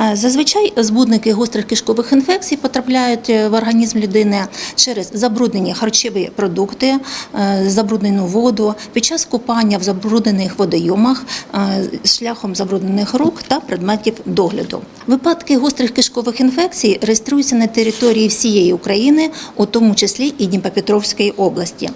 Е, Зазвичай збудники гострих кишкових інфекцій потрапляють е, в організм людини через забруднені харчові продукти, е, забруднену воду, під час купання в забруднених водойомах, шляхом забруднених рук та предметів догляду. Випадки гострих кишкових інфекцій реєструються на території всієї України, у тому числі і Дніпропетровської області.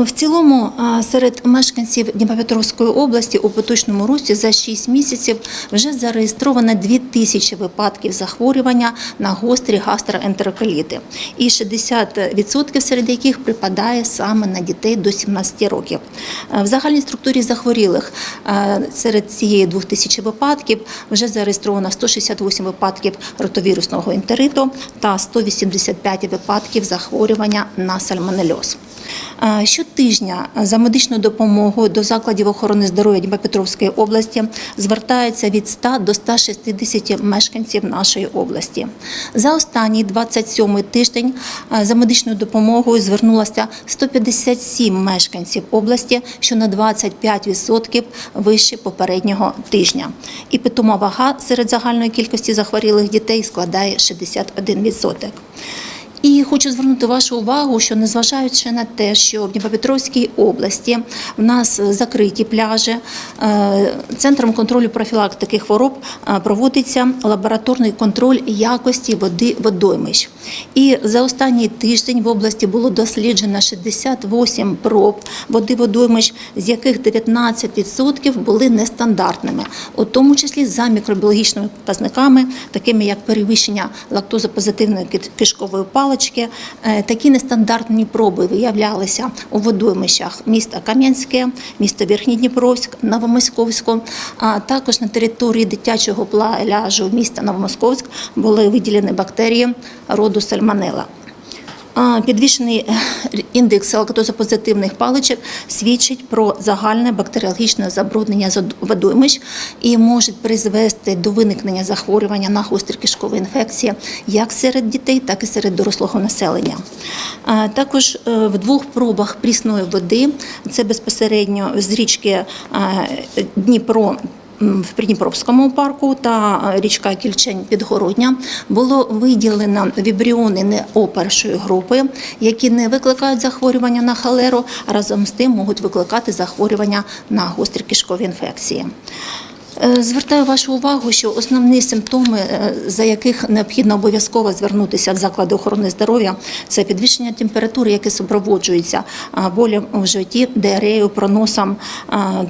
В цілому серед мешканців Дніпропетровської області у поточному році за 6 місяців вже зареєстровано 2 тисячі випадків захворювання на гострі гастроентероколіти. І 60% серед яких припадає саме на дітей до 17 років. В загальній структурі захворілих серед цієї 2 тисячі випадків вже зареєстровано 168 випадків ротовірусного ентериту та 185 випадків захворювання на сальмонельоз. Е, Щотижня за медичною допомогою до закладів охорони здоров'я Дніпропетровської області звертається від 100 до 160 мешканців нашої області. За останній 27 тиждень е, за медичною допомогою звернулося 157 мешканців області, що на 25% вище попереднього тижня. І питома вага серед загальної кількості захворілих дітей складає 61%. І хочу звернути вашу увагу, що незважаючи на те, що в Дніпропетровській області в нас закриті пляжі, е, центром контролю профілактики хвороб е, проводиться лабораторний контроль якості води водоймищ. І за останній тиждень в області було досліджено 68 проб води водоймищ, з яких 19% були нестандартними, у тому числі за мікробіологічними показниками, такими як перевищення лактозопозитивної киш- кишкової палички. Е, Такі нестандартні проби виявлялися у водоймищах міста Кам'янське, міста Верхньодніпровськ, Новомосковську, а також на території дитячого пляжу міста Новомосковськ були виділені бактерії роду сальмонелла. Підвищений е, індекс лактозопозитивних паличок свідчить про загальне бактеріологічне забруднення водоймищ і може призвести до виникнення захворювання на гострі кишкові інфекції як серед дітей, так і серед дорослого населення. Також е, в двох пробах прісної води це безпосередньо з річки Дніпро в Придніпровському парку та е, річка Кільчень Підгородня було виділено вібріони НЕО першої групи, які не викликають захворювання на холеру, а разом з тим можуть викликати захворювання на гострі кишкові інфекції. Е, Звертаю вашу увагу, що основні симптоми, е, за яких необхідно обов'язково звернутися в заклади охорони здоров'я, це підвищення температури, яке супроводжується болем у животі, диареєю, проносом.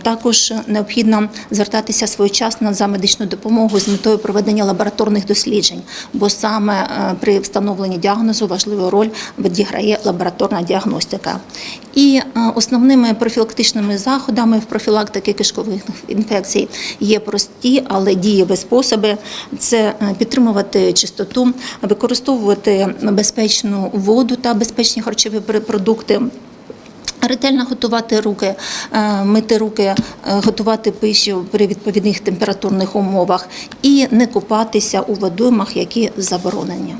Також необхідно звертатися своєчасно за медичною допомогою з метою проведення лабораторних досліджень, бо саме е, при встановленні діагнозу важливу роль відіграє лабораторна діагностика. І основними профілактичними заходами в профілактики кишкових інфекцій є прості, але дієві способи. Це е, підтримувати чистоту, використовувати безпечну воду та безпечні харчові продукти. Ретельно готувати руки, е, мити руки, е, готувати пищу при відповідних температурних умовах і не купатися у водоймах, які заборонені.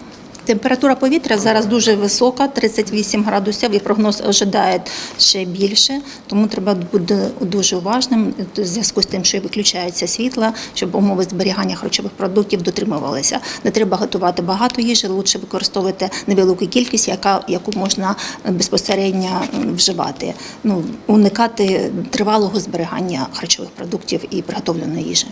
Температура повітря зараз дуже висока, 38 градусів, і прогноз ожидає ще більше, тому треба бути дуже уважним в зв'язку з тим, що виключається світло, щоб умови зберігання харчових продуктів дотримувалися. Не треба готувати багато їжі, лучше використовувати невелику кількість, яка, яку можна безпосередньо вживати. Ну, уникати тривалого зберігання харчових продуктів і приготовленої їжі.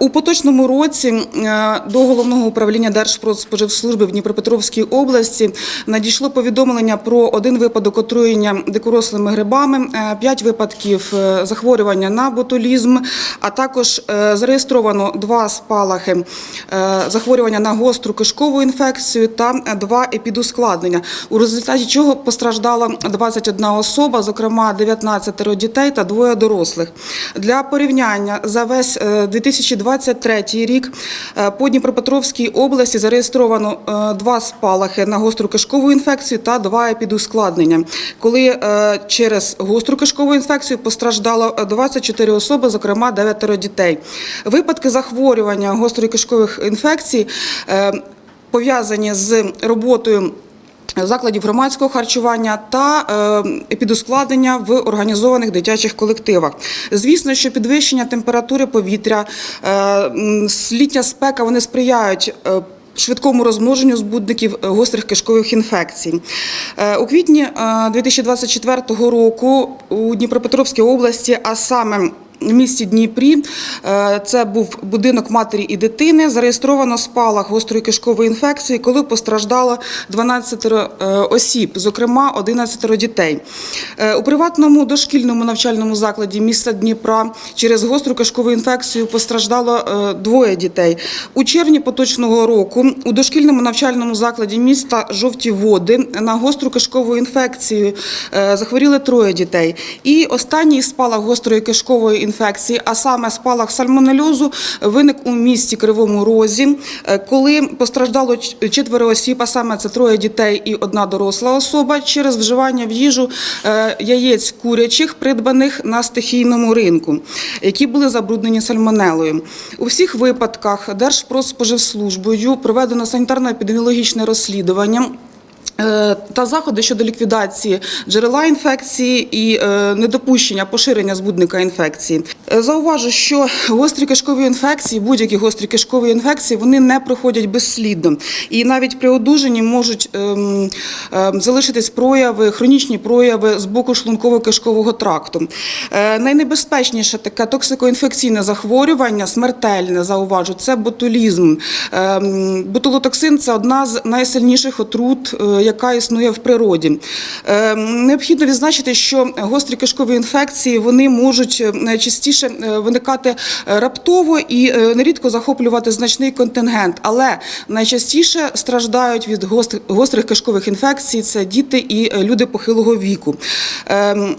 У поточному році е, до головного управління Держпродспоживслужби в Дніпропетровській області надійшло повідомлення про один випадок отруєння дикорослими грибами, е, п'ять випадків е, захворювання на ботулізм, а також зареєстровано два спалахи захворювання на гостру кишкову інфекцію та два епідускладнення, у результаті чого постраждала 21 особа, зокрема 19 дітей та двоє дорослих. Для порівняння за весь 2020 23 рік е, по Дніпропетровській області зареєстровано е, два спалахи на гостру кишкову інфекцію та два епідускладнення. Коли е, через гостру кишкову інфекцію постраждало 24 особи, зокрема 9 дітей. Випадки захворювання гострої кишкових інфекцій пов'язані з роботою закладів громадського харчування та е, підускладнення в організованих дитячих колективах. Звісно, що підвищення температури повітря, е, літня спека вони сприяють. е, Швидкому розмноженню збудників гострих кишкових інфекцій. У квітні е, 2024 року у Дніпропетровській області, а саме місті Дніпрі, е, це був будинок матері і дитини. Зареєстровано спалах гострої кишкової інфекції, коли постраждало 12 е, осіб, зокрема 11 дітей. Е, У приватному дошкільному навчальному закладі міста Дніпра через гостру кишкову інфекцію постраждало двоє дітей. У червні поточного року у дошкільному навчальному закладі міста Жовті Води на гостру кишкову інфекцію захворіли троє дітей. І останній спалах гострої кишкової інфекції, а саме спалах сальмонельозу, виник у місті Кривому Розі, е, коли постраждало четверо осіб, а саме це троє дітей і одна доросла особа через вживання в їжу е, яєць курячих, придбаних на стихійному ринку, які були забруднені сальмонелою. У всіх випадках Держпродспоживслужбою проведено санітарно-епідеміологічне розслідування. Е, Та заходи щодо ліквідації джерела інфекції і е, недопущення поширення збудника інфекції. Е, Зауважу, що гострі кишкові інфекції, будь-які гострі кишкові інфекції, вони не проходять безслідно. І навіть при одужанні можуть ем, ем, залишитись прояви, хронічні прояви з боку шлунково-кишкового тракту. Е, Найнебезпечніше таке токсикоінфекційне захворювання, смертельне, зауважу, це ботулізм. Ем, Ботулотоксин це одна з найсильніших отрут, е, яка існує в природі. Ем, Необхідно відзначити, що гострі кишкові інфекції вони можуть е, найчастіше е, виникати е, раптово і е, нерідко захоплювати значний контингент, але найчастіше страждають від гострих кишкових інфекцій це діти і е, люди похилого віку.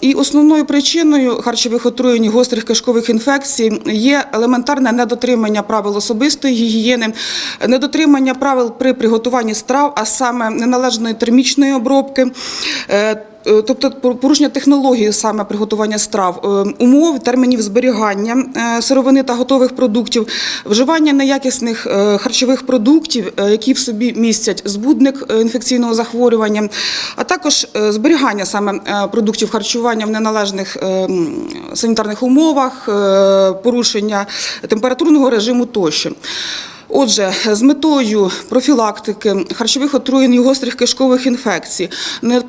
І основною причиною харчових отруєнь гострих кишкових інфекцій є елементарне недотримання правил особистої гігієни, недотримання правил при приготуванні страв, а саме неналежної термічної обробки. е, Е, Тобто порушення технології саме приготування страв, е, умов, термінів зберігання сировини та готових продуктів, вживання неякісних харчових продуктів, які в собі містять збудник інфекційного захворювання, а також зберігання саме продуктів харчування в неналежних санітарних умовах, порушення температурного режиму тощо. Отже, з метою профілактики харчових отруєнь і гострих кишкових інфекцій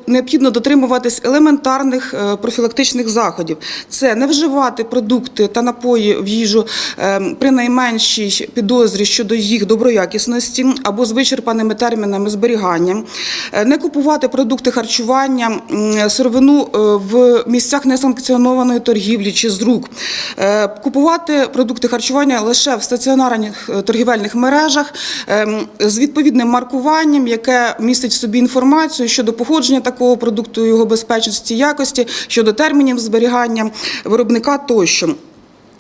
необхідно дотримуватись елементарних е, профілактичних заходів. Це не вживати продукти та напої в їжу е, при найменшій підозрі щодо їх доброякісності або з вичерпаними термінами зберігання, Е, не купувати продукти харчування, сировину в місцях несанкціонованої торгівлі чи з рук, купувати продукти харчування лише в стаціонарних е, торгівельних мережах ем, з відповідним маркуванням, яке містить в собі інформацію щодо походження такого продукту, його безпечності, якості, щодо термінів зберігання виробника тощо.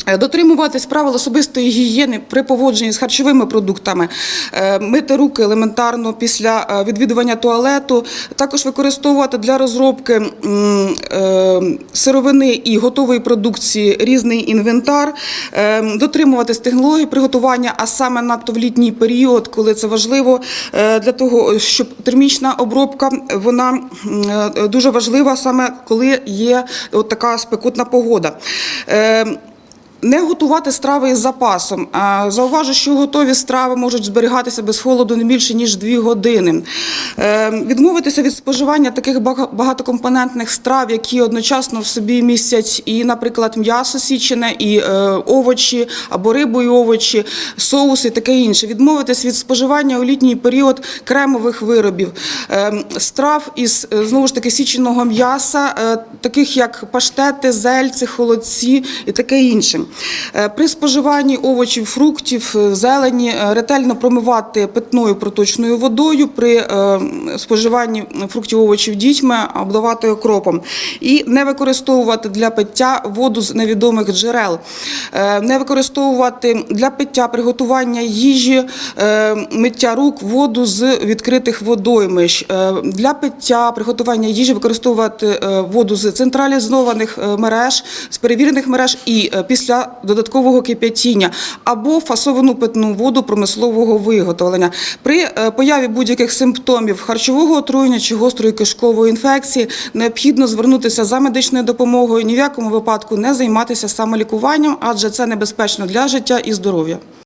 Е, Дотримуватись правил особистої гігієни при поводженні з харчовими продуктами, е, мити руки елементарно після е, відвідування туалету, також використовувати для розробки сировини і готової продукції різний інвентар, дотримуватись технології приготування, а саме надто в літній період, коли це важливо для того, щоб термічна обробка вона дуже важлива саме коли є така спекотна погода. Не готувати страви із запасом. Зауважу, що готові страви можуть зберігатися без холоду не більше ніж 2 години. Е, Відмовитися від споживання таких бага- багатокомпонентних страв, які одночасно в собі містять і, наприклад, м'ясо січене, і е, овочі або рибу і овочі, соуси, і таке інше. Відмовитись від споживання у літній період кремових виробів, е, страв із знову ж таки січеного м'яса, таких як паштети, зельці, холодці і таке інше. Е, При споживанні овочів, фруктів, е, зелені е, ретельно промивати питною проточною водою при споживанні фруктів, овочів дітьми, обливати окропом. І не використовувати для пиття воду з невідомих джерел, не використовувати для пиття приготування їжі, миття рук воду з відкритих водоймищ. Для пиття приготування їжі використовувати воду з централізованих мереж, з перевірених мереж і після додаткового кип'ятіння або фасовану питну воду промислового виготовлення. При е, появі будь-яких симптомів харчового отруєння чи гострої кишкової інфекції необхідно звернутися за медичною допомогою. Ні в якому випадку не займатися самолікуванням, адже це небезпечно для життя і здоров'я.